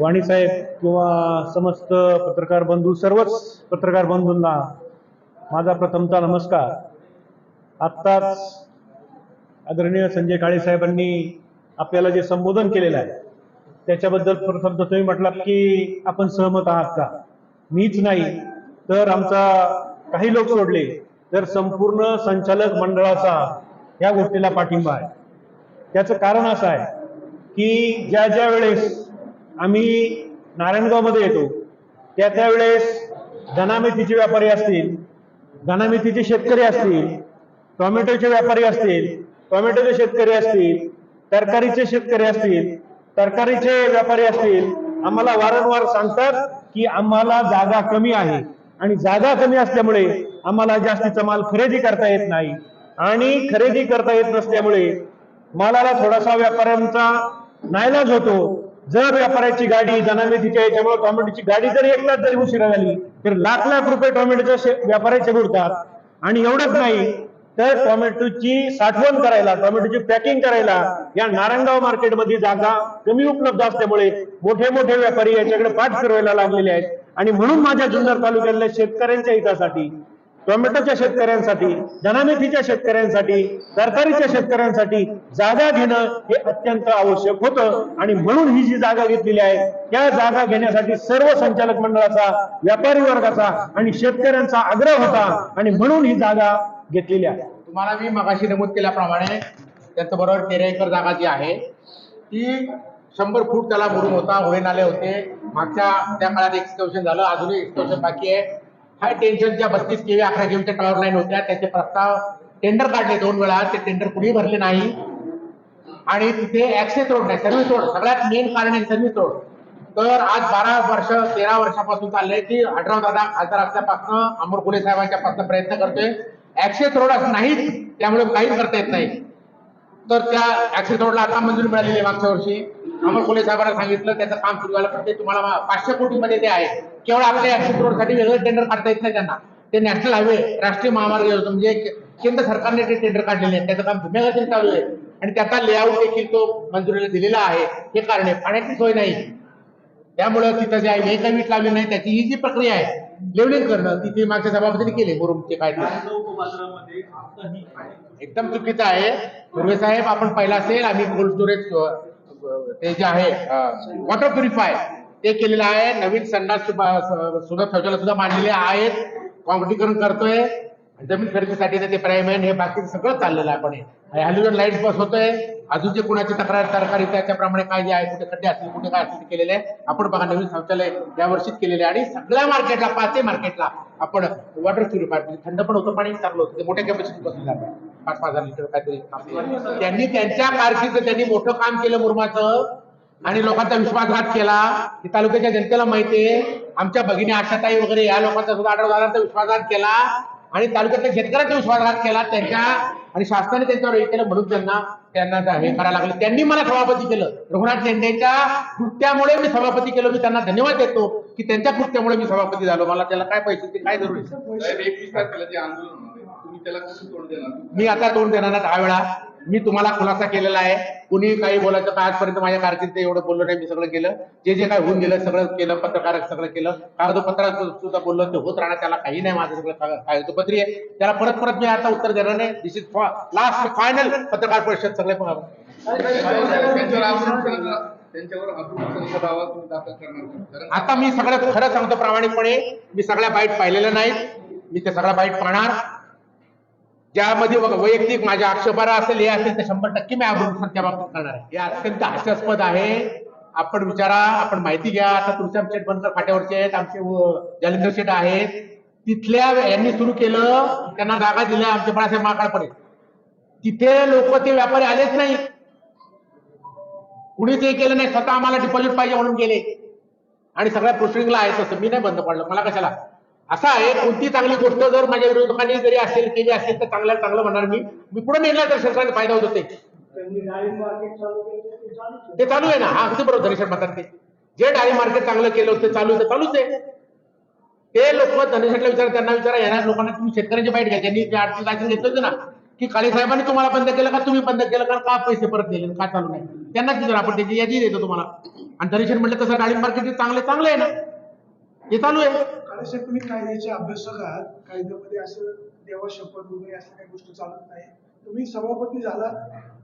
वाणीसाहेब किंवा समस्त पत्रकार बंधू सर्वच पत्रकार बंधूंना माझा प्रथमचा नमस्कार. आत्ताच आदरणीय संजय काळे साहेबांनी आपल्याला जे संबोधन केलेलं आहे त्याच्याबद्दल प्रथम तर तुम्ही म्हटलात की आपण सहमत आहात का? मीच नाही तर आमचा काही लोक सोडले तर संपूर्ण संचालक मंडळाचा या गोष्टीला पाठिंबा आहे. त्याचं कारण असं आहे की ज्या ज्या वेळेस आम्ही नारायणगावमध्ये येतो. त्या त्यावेळेस धनामेथीचे व्यापारी असतील धनामेथीचे शेतकरी असतील टोमॅटोचे व्यापारी असतील टोमॅटोचे शेतकरी असतील तरकारीचे शेतकरी असतील तरकारीचे व्यापारी असतील आम्हाला वारंवार सांगतात की आम्हाला जागा कमी आहे. आणि जागा कमी असल्यामुळे आम्हाला जास्तीचा माल खरेदी करता येत नाही. आणि खरेदी करता येत नसल्यामुळे मालाला थोडासा व्यापाऱ्यांचा नायलाज होतो. जर व्यापाऱ्याची गाडी धनामेथीच्या याच्यामुळे टोमॅटोची गाडी जर एक तास जरी उशिरा झाली तर लाख लाख रुपये टोमॅटोच्या व्यापाऱ्याचे बुडतात. आणि एवढंच नाही तर टोमॅटोची साठवण करायला टोमॅटोची पॅकिंग करायला या नारायणगाव मार्केटमध्ये जागा कमी उपलब्ध असल्यामुळे मोठे मोठे व्यापारी याच्याकडे पाठ फिरवायला लागलेले आहेत. आणि म्हणून माझ्या जुन्नर तालुक्यातल्या शेतकऱ्यांच्या हितासाठी टोमॅटोच्या शेतकऱ्यांसाठी धनामेथीच्या शेतकऱ्यांसाठी तरकारीच्या शेतकऱ्यांसाठी जागा घेणं हे अत्यंत आवश्यक होतं. आणि म्हणून ही जी जागा घेतलेली आहे त्या जागा घेण्यासाठी सर्व संचालक मंडळाचा व्यापारी वर्गाचा आणि शेतकऱ्यांचा आग्रह होता. आणि म्हणून ही जागा घेतलेली आहे. तुम्हाला मी मगाशी नमूद केल्याप्रमाणे त्यांच्या बरोबर तेरा एकर जागा जी आहे ती शंभर फूट त्याला भरून होता होळे नाले होते. मागच्या त्या काळात एक्सकर्शन झालं अजूनही एक्सकर्शन बाकी आहे. हाय टेन्शनच्या बत्तीस केवी अकरा केवीच्या टॉवर लाईन होत्या? त्याचे प्रस्ताव टेंडर काढले दोन वेळा. ते टेंडर कुणी भरले नाही. आणि तिथे ऍक्सेस रोड नाही सर्व्हिस रोड सगळ्यात मेन कारण आहे सर्व्हिस रोड तर आज बारा वर्ष तेरा वर्षापासून चाललंय की अठरा दादा खासदार असल्यापासून अमर साहेबांच्या पासून प्रयत्न करतोय. ऍक्सेस रोड नाही त्यामुळे काहीच करता येत नाही. तर त्या ऍक्सेस रोडला आता मंजुरी मिळालेली आहे मागच्या वर्षी. अमर कोले साहेबांना सांगितलं त्याचं काम सुरू झालं पण ते तुम्हाला पाचशे कोटी मध्ये ते आहे. केवळ आपल्या ऍक्सेस रोडसाठी वेगळं टेंडर काढता येत नाही त्यांना. ते नॅशनल हायवे राष्ट्रीय महामार्ग योजना म्हणजे केंद्र सरकारने ते टेंडर काढलेले आहे त्याचं काम धुम्यागतीने चालू आहे. आणि त्याचा लेआउट देखील तो मंजुरीला दिलेला आहे. हे कारण आहे. पाण्याची सोय नाही. त्यामुळं तिथं जे आहे काही वीट लावली नाही. त्याची ही जी प्रक्रिया आहे लेवलिंग करणं तिथे मागच्या सभापतीने केली मुरुमचे काय ते. एकदम चुकीचं आहे. मुर्वे साहेब आपण पहिला असेल आम्ही कोल्ड स्टोरेज ते जे आहे वॉटर प्युरिफाय ते केलेलं आहे. नवीन संडास सुद्धा सुद्धा शौचालय सुद्धा मांडलेले आहेत. कॉन्क्रिटीकरण करतोय. जमीन खरेदीसाठी ते प्रायमॅन हे बाकी सगळं चाललेलं आहे आपण हे. हॅलोजन लाइट बस होतोय. अजून जे कुणाची तक्रार सरकारी त्याच्याप्रमाणे काय जे आहे कुठे खड्डे असतील कुठे काय असतील केलेले आहे. आपण बघा नवीन शौचालय या वर्षीच केलेले आणि सगळ्या मार्केटला पाचही मार्केटला आपण वॉटर प्युरिफायर म्हणजे थंड पण होतं पाणी चांगलं होतं. ते मोठ्या कॅपॅसिटी बसून जातं पाच पाच हजार लिटर काहीतरी. त्यांनी त्यांच्या कारकीचं त्यांनी मोठं काम केलं मुरमाचं. आणि लोकांचा विश्वासघात केला. की तालुक्याच्या जनतेला माहितीये आमच्या भगिनी आशाताई वगैरे या लोकांचा सुद्धा आढळ विश्वासघात केला. आणि तालुक्यातल्या शेतकऱ्यांचा विश्वासघात केला त्यांच्या आणि शासनाने त्यांच्यावर हे केलं म्हणून त्यांना त्यांना हे करायला लागलं. त्यांनी मला सभापती केलं. रघुनाथ लेंडेच्या कृत्यामुळे मी सभापती केलं. मी त्यांना धन्यवाद देतो की त्यांच्या कृत्यामुळे मी सभापती झालो. मला त्याला काय पैसे ते काय जरुरी? मी आता तोंड देणार दहा वेळा. मी तुम्हाला खुलासा केलेला आहे. कुणी काही बोलायचं का आजपर्यंत माझ्या कारकिर्दीत एवढं बोललो नाही मी सगळं केलं. जे जे काय होऊन गेलं सगळं केलं पत्रकार सगळं केलं. कागदोपत्रात सुद्धा बोललो ते होत राहणार त्याला काही नाही माझं सगळं काग- कागदपत्री आहे. त्याला परत परत मी आता उत्तर देणार नाही. दिस इज लास्ट फायनल पत्रकार परिषद सगळे आता मी सगळं खरं सांगतो प्रामाणिकपणे. मी सगळ्या बाईट पाहिलेल्या नाहीत. मी ते सगळ्या बाईट पाहणार. ज्यामध्ये वैयक्तिक माझ्या आक्षेपारा असेल हे असेल तर शंभर टक्के मी अभ्यास त्या बाबतीत करणार आहे. हे अत्यंत हास्यास्पद आहे. आपण विचारा आपण माहिती घ्या. आता तुमच्या शेठ बनकर फाट्यावरचे आहेत आमचे व- शेठ आहेत. तिथल्या यांनी सुरू केलं त्यांना जागा दिल्या आमचे बाळासाहेब माकाळपणे. तिथे लोक ते व्यापारी आलेच नाही. कुणीच हे केलं नाही स्वतः आम्हाला डिपॉझिट पाहिजे म्हणून गेले. आणि सगळ्या प्रोसिडिंगला आहे तसं. मी नाही बंद पडलं. मला कशाला? असा आहे कोणती चांगली गोष्ट जर माझ्या विरोधकांनी जरी असेल केली असेल तर चांगल्या चांगलं म्हणणार मी. मी पुढे नेला तर सरकारने फायदा होतो ते. ते चालू आहे ना. हा अगदी बरोबर धनेश्वर म्हणतात ते जे डाळी मार्केट चांगलं केलं होतं ते चालू आहे चालूच आहे. ते लोक धनेश्वरला विचारा त्यांना विचारा येणार लोकांना तुम्ही शेतकऱ्यांची बाईट घ्या. त्यांनी आर्थिक लायसन घेतलं होतं ना की काळे साहेबांनी तुम्हाला बंद केलं का तुम्ही बंद केलं का का पैसे परत दिले का चालू नाही? त्यांनाच विचार आपण त्याची यादी देतो तुम्हाला. आणि धनेश्वर म्हटलं तसं डाळी मार्केट चांगले चांगलं आहे ना. हे चालू आहे. काळेसाहेब तुम्ही कायद्याचे अभ्यासक आहात. कायद्यामध्ये असं देवा शपथ वगैरे असं काही गोष्ट चालत नाही. तुम्ही सभापती झाला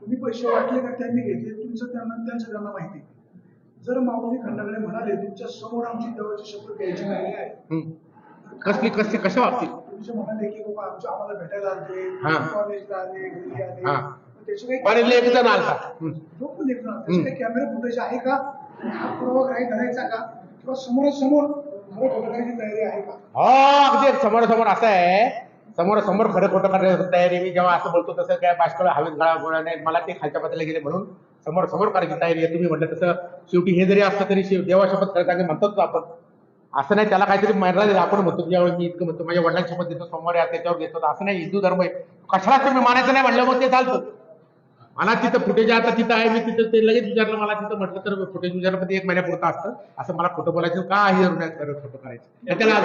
तुम्ही पैसे वाटले का त्यांनी घेतले? तुमचं त्यांना त्यांचं त्यांना माहिती जर माऊली खंडाकडे म्हणाले तुमच्यासमोर आमची देवाची शपथ घ्यायची नाही आहे. कसली कसली कशा बाबतीत? तुमचे म्हणाले की बाबा आमच्या आम्हाला भेटायला. आले कॉलेजला आले घरी आले. कॅमेरा फुटेज आहे का? हा पुरावा काही करायचा का? किंवा समोरासमोर हा म्हणजे खोटं अगदी समोर समोर असं आहे. समोर समोर खरं खोटं करण्याची तयारी? मी जेव्हा असं बोलतो तसं काय बाष्कळ हवेत गळा गोळा नाही. मला ते खालच्या पातळीला गेले म्हणून समोर समोर करायची तयारी आहे. तुम्ही म्हटलं तसं शेवटी हे जरी असलं तरी शेव- देवा शपथ खरं सांगे म्हणतोच आपण. असं नाही त्याला काहीतरी मर्यादा आपण म्हणतो ज्यावेळी मी इतकं म्हणतो. माझ्या वडिलांची शपथ देतो सोमवारी या त्याच्यावर घेतो. असं नाही हिंदू धर्म आहे. कशाला तुम्ही मानायचं नाही म्हणलं मग ते चालतं. मला तिथं फुटेज आता तिथं आहे मी तिथं ते लगेच विचारलं मला तिथं म्हटलं तर फुटेज विचारलं पण ते एक महिन्यापुरतं असतं. असं मला खोटं बोलायचं का हे खोटं करायचं? त्याला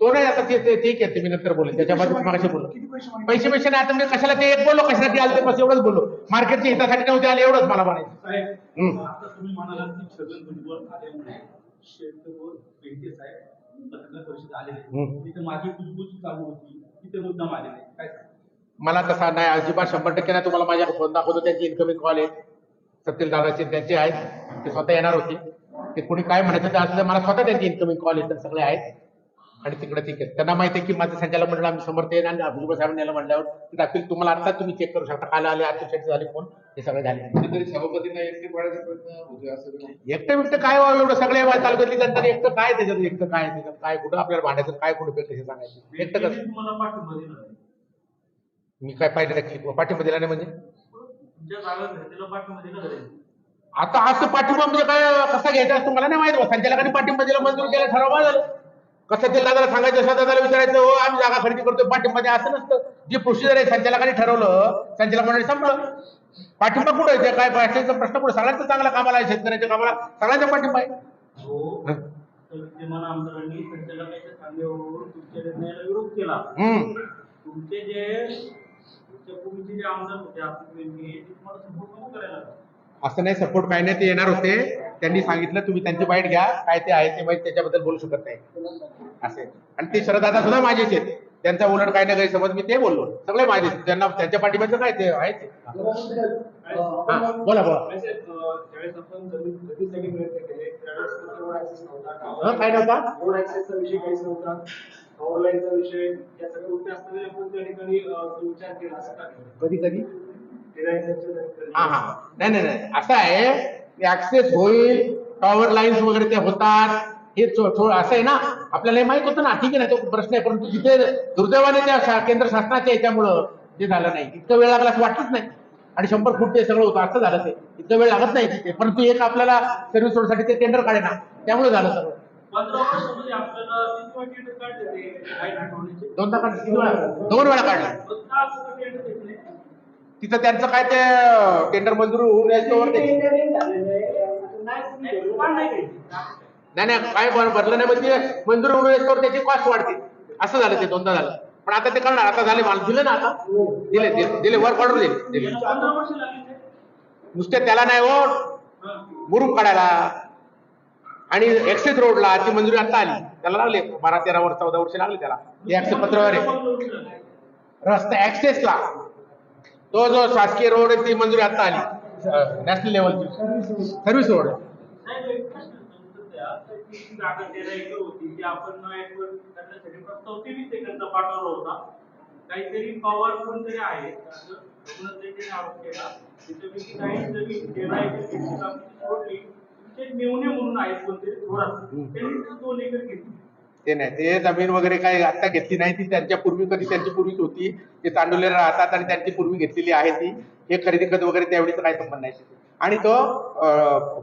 तो नाही आता ते ते- ते घेते मी नंतर बोलेल त्याच्यामध्ये मागाशी बोललो. किती पैसे? पैसे पैसे नाही आता मी कशाला ते एक बोललो? कशासाठी आले ते बस एवढंच बोललो. मार्केटच्या हितासाठी नव्हते आले एवढंच मला म्हणायचं. मला तसा नाही. अजिबात शंभर टक्के नाही. तुम्हाला माझ्या फोन दाखवतो. त्यांची इन्कमिंग कॉल आहे. सत्यशील दादाचे त्यांचे आहेत. ते स्वतः येणार होते. ते कोणी काय म्हणायचं ते असलं मला स्वतः त्यांची इन्कमिंग कॉल येतात सगळे आहेत. आणि तिकडे ठीक आहे. त्यांना माहिती आहे की माझं संचालक मंडळ आम्ही समर्थ येईल आणि भुजबळ साहेबांनी याला म्हणल्यावर ते दाखवेल तुम्हाला आता तुम्ही चेक करू शकता. काल आले आजच्या झाले फोन हे सगळे झाले. कुठेतरी सभापतींना एकटे पाडायचा प्रयत्न होतोय असं काही? एकटं बिकटं काय व्हावं एवढं? सगळे तालुक्यातली जनता एकटं काय त्याच्यात एकटं काय त्याच्यात काय कुठं? आपल्याला भांडायचं काय कुठं? कसे सांगायचं? एकटं कसं? तुम्हाला. मी काय पाहिजे पाठिंबा दिला नाही म्हणजे? आता असं पाठिंबा म्हणजे काय? कसा घ्यायचा मला नाही माहीत. संचालकांनी पाठिंबा दिला मंजूर केला ठराव झालं कसं ते दादाला सांगायचं असं दादाला विचारायचं हो आम्ही जागा खरेदी करतोय पाठिंबा द्या असं नसतं. जी प्रोसिजर आहे संचालकांनी ठरवलं संचालक मंडळी संपलं. पाठिंबा कुठं आहे? काय भाषेचा प्रश्न कुठं? सगळ्यांचं चांगला कामाला आहे शेतकऱ्याच्या कामाला. सगळ्यांचा पाठिंबा आहे. हो. तर विद्यमान आमदारांनी संचालकाच्या सांगण्यावरून तुमच्या निर्णयाला विरोध केला. हम्म. तुमचे जे तुमच्या पूर्वीचे जे आमदार होते आपले बेंके ते तुम्हाला सपोर्ट नको करायला लागला. असं नाही सपोर्ट काय नाही ते येणार होते. त्यांनी सांगितलं तुम्ही त्यांची बाईट घ्या काय ते आहे ते माहिती त्याच्याबद्दल बोलू शकत नाही. असे. आणि ते शरदादा सुद्धा माझेच आहेत. त्यांचा उलट काय काही समज मी ते बोललो. सगळे माझे त्यांना त्यांच्या पाठिंब्याचं काय ते आहे. ते बोला बोला. काय नव्हता? कधी कधी? हा हा. नाही नाही. असं आहे ऍक्सेस होईल टॉवर लाईन्स वगैरे ते होतात. हे असं आहे ना? आपल्याला हे माहीत होतं ना? ठीक आहे ना? तो प्रश्न आहे. परंतु जिथे दुर्दैवाने त्या केंद्र शासनाच्या याच्यामुळं ते झालं नाही. इतकं वेळ लागला असं वाटतच नाही. आणि शंभर फूट ते सगळं होतं. असं झालं ते इतकं वेळ लागत नाही तिथे. परंतु एक आपल्याला सर्व्हिस रोडसाठी ते टेंडर काढे ना त्यामुळे झालं सगळं? दोनदा काढलं. दोन वेळा काढलं. तिथं त्यांचं काय ते टेंडर मंजूर होऊन ते. नाही, नाही काय बर- भरलं नाही म्हणजे मंजूर होऊन याच्यावर त्याची कॉस्ट वाढते. असं झालं ते दोनदा झालं. पण आता ते करणार आता झाले मला. दिलं ना आता? दिले दिले- दिले वर्क ऑर्डर दिले दिले. नुसते त्याला नाही हो मुरुम काढायला. आणि एक्सेस रोडला ती मंजुरी आता आली. त्याला लागले बारा तेरा वर्ष चौदा वर्ष लागले त्याला. हे ऍक्सेस पत्रावर आहे. रस्ता ऍक्सेसला तो जो शासकीय रोड आहे ती मंजुरी आता आली. नॅशनल लेवलची सर्व्हिस रोड आपण होता काहीतरी पवार कोणतरी आहे आरोप केला त्याच्यापैकी काही जमीन तेरा एकर सोडली ते मेवणे म्हणून आहेत कोणतरी थोरात त्यांनी दोन एकर घेतली ते नाही. ते जमीन वगैरे काही आता घेतली नाही ती. त्यांच्या पूर्वी कधी त्यांची पूर्वीच होती. ते तांडुले राहतात आणि त्यांची पूर्वी घेतलेली आहे ती. हे खरेदी खत वगैरे त्यावेळीच काही संबंध नाही. आणि तो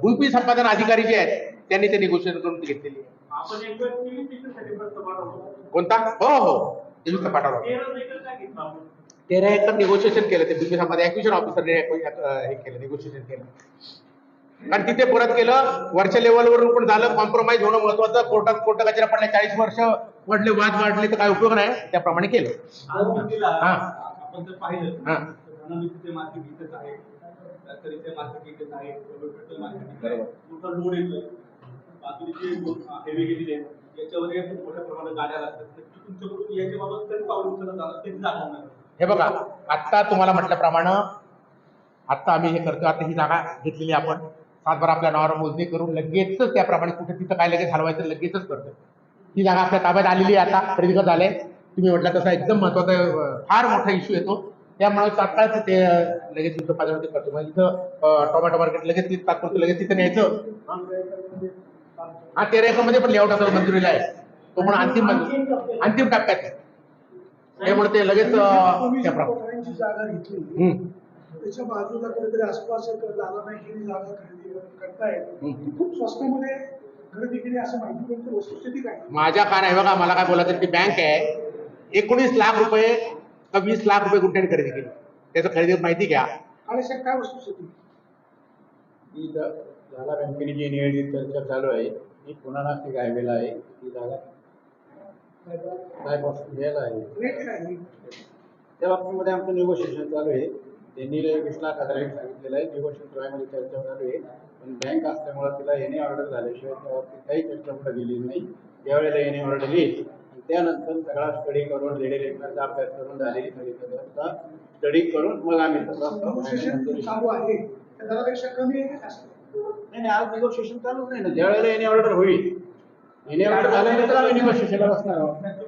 भूमी संपादन अधिकारी जे आहेत त्यांनी ते निगोशिएशन करून घेतलेली आहे. तेवीस कोणता? हो हो. तेवीसचा पाठवला. एकर तेरा एकर निगोशिएशन केलं. ते भूमी संपादन ऍक्विशन ऑफिसरने हे केलं निगोशिएशन केलं. कारण तिथे परत केलं वरच्या लेवलवरून पण झालं कॉम्प्रोमाइज होणं महत्वाचं. कोर्टात कोर्ट कचरा पडल्या चाळीस वर्ष वाढले वाद वाढले तर काय उपयोग नाही. त्याप्रमाणे केलं. हा. बघा आत्ता तुम्हाला म्हटल्याप्रमाणे आत्ता आम्ही हे करतो आता ही जागा घेतलेली आपण. सातबार आपल्या नावावर मोजणी करून लगेचच त्याप्रमाणे कुठे तिथं काय लगेच हलवायचं लगेचच करतो ही जागा आपल्या ताब्यात आलेली आहे आता खरेदी झाले तुम्ही म्हटलं तसा एकदम महत्त्वाचा फार मोठा इश्यू येतो. त्यामुळे तात्काळ ते लगेच तिथं पाहिजे करतो. मग इथं टोमॅटो मार्केट लगेच तिथं तात्पुरतं लगेच तिथं न्यायचं. हा तेरा एकरमध्ये पण लेआउट आता मंजुरीला आहे. तो पण अंतिम अंतिम टप्प्यात आहे. त्यामुळे ते लगेच जागा. त्याच्या बाजूला कुठेतरी आसपास एक दादा बँकेने जागा खरेदी करतायत. ती खूप स्वस्तामध्ये खरेदी केली असं माहिती पण वस्तुस्थिती काय? माझ्या कान आहे बघा मला काय बोलायचं ती बँक आहे. एकोणीस लाख रुपये का वीस लाख रुपये गुंठ्याने खरेदी केली. त्याचं खरेदी माहिती घ्या. आणि साहेब काय वस्तुस्थिती ही जागा बँकेने जी नियोजित चर्चा चालू आहे. ही पुन्हा नाशिक हायवेला आहे. ही जागा बायपास घ्यायला आहे? रेट काय आहे? त्या बाबतीमध्ये आमचं निगोशिएशन चालू आहे. त्यांनी हजार रेट सांगितलेलं आहे ट्रायमध्ये चर्चा चालू आहे पण बँक असल्यामुळं तिला येणे ऑर्डर झाल्याशिवाय त्या बाबतीत काही चर्चा पुढे गेली नाही. ज्यावेळेला येणे ऑर्डर येईल त्यानंतर सगळा स्टडी करून रेडी रेटचा अभ्यास करून झालेली खरेदीचा स्टडी करून मग आम्ही नाही आज निगोशिएशन चालू नाही ना. ज्यावेळेला येणे ऑर्डर होईल येणे ऑर्डर झाल्यानंतर आम्ही निगोशिएशनला बसणार आहोत.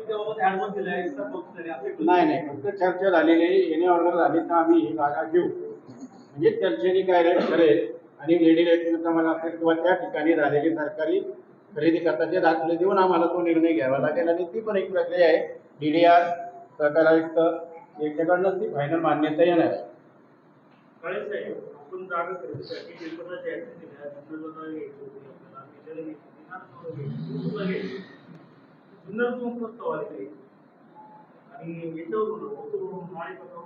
नाही नाही. फक्त चर्चा झालेली आहे. येणे ऑर्डर झाली तर आम्ही ही जागा घेऊ. म्हणजे चर्चेने काय रेट करेल आणि रेडी रेट आम्हाला असेल किंवा त्या ठिकाणी झालेली सरकारी खरेदी करताचे दाखले देऊन आम्हाला तो निर्णय घ्यावा लागेल. आणि ती पण एक प्रक्रिया आहे. डी डी आर सहकार आयुक्त याच्याकडनं ती फायनल मान्यता येणार आहे. जागा आलेले आणि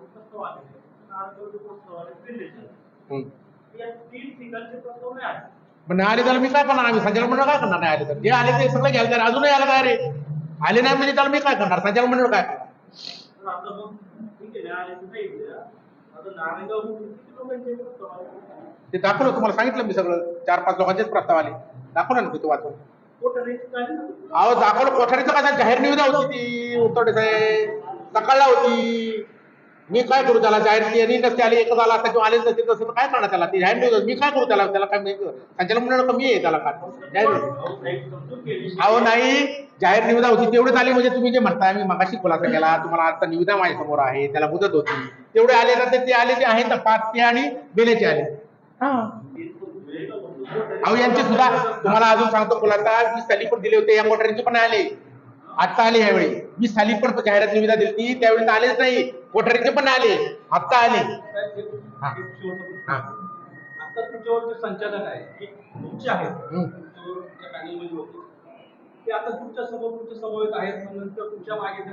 प्रस्ताव आलेले नागपूरचे प्रस्ताव आले. या तीन ठिकाणचे प्रस्ताव नाही आले. पण नाही आले त्याला मी काय करणार? आम्ही संचालक मंडळ काय करणार? नाही आले तर. जे आले ते सगळं घ्यायला. अजूनही आलं काय रे आले नाही म्हणजे त्याला मी काय करणार? संचालक मंडळ काय? करणार तर तर ते दाखवलं तुम्हाला. सांगितलं मी सगळं. चार पाच लोकांचेच प्रस्ताव आले. दाखवलं ना तिथं वाचून अहो दाखवलं कोठारीचं काय? जाहीर निविदा होती ती उतरडे साहेब. सकाळला होती. मी काय करू त्याला? जाहीर यांनी नसते आले एकच आला असता किंवा आलेच नसते तसं तर काय करणार त्याला? ती जाहीर निविदा मी काय करू त्याला? त्याला काय मी- संचालक मंडळ कमी आहे त्याला काय? जाहीर अहो, नाही. जाहीर निविदा होती. तेवढेच आले म्हणजे तुम्ही जे म्हणताय मी मगाशी खुलासा केला. तुम्हाला आता निविदा माझ्यासमोर आहे. त्याला मुदत होती. तेवढे आले ना ते आले ते आहेत ना पाच ते आणि बेलेचे आले. हा. अहो यांचे सुद्धा तुम्हाला अजून सांगतो खुलासा मी साली पण दिले होते या कोठारीचे पण आले. आता आले यावेळी मी साली पण जाहिरात निविदा दिली त्यावेळी तर आलेच नाही. कोठारीचे पण आले. आता आले. आता तुमच्यावर जे संचालक आहे की तुमचे आहेत. होते ते आता तुमच्यासमोर तुमच्या आहेत नंतर तुमच्या मागे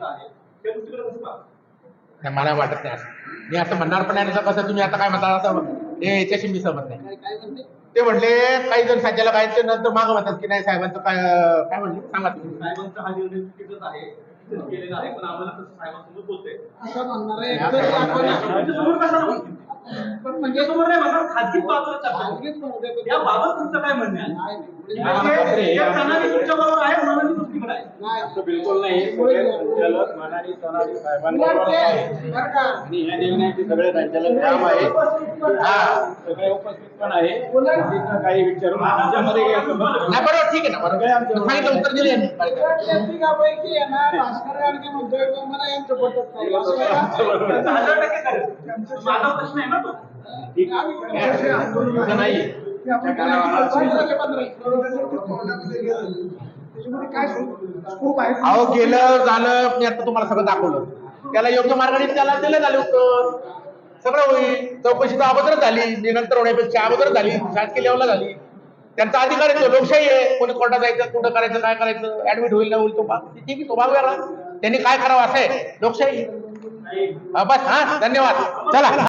आहे. त्या गोष्टीकडे कसं मला वाटत नाही असं. मी असं म्हणणार पण नाही कसं तुम्ही आता काय म्हणता? असं हे याच्याशी मी सहमत नाही. काय काय म्हणते? ते म्हणले काही जण संचालक आहेत ते नंतर मागं म्हणतात की नाही साहेबांचं काय काय म्हणले? सांगा तुम्ही. हा म्हणजे खाजगी याबाबत तुमचं काय म्हणणं आहे? असं बिलकुल नाही सगळे संचालक साहेबांबरोबर? आणि ह्या निर्णयाचे सगळे संचालक काम आहे सगळे उपस्थित पण आहे तिथं काही विचारून आमच्यामध्ये काही संबंध नाही बरोबर ठीक आहे ना बरोबर सांगितलं उत्तर दिले यांनी त्या तिघापैकी आहे ना, भास्कर गाडगे म्हणतोय मला यांचं पटत नाही. माझा प्रश्न आहे ना तो ठीक नाही त्या त्याच्यामध्ये काय स्कोप आहे? अहो गेलं झालं मी आता तुम्हाला सगळं दाखवलं. त्याला योग्य मार्गाने त्याला दिलं झाले उत्तर. सगळं होईल. चौकशी तर अगोदरच झाली. नंतर होण्यापेक्षा अगोदर झाली. शासकीय लेवलला झाली. त्यांचा अधिकार आहे तो. लोकशाही आहे. कोणी कोर्टात जायचं कुठं करायचं काय करायचं ऍडमिट होईल ना होईल तो भाग ठीक आहे तो भाग वेगळा. त्यांनी काय करावं असं आहे. लोकशाही. बस. हा धन्यवाद. चला.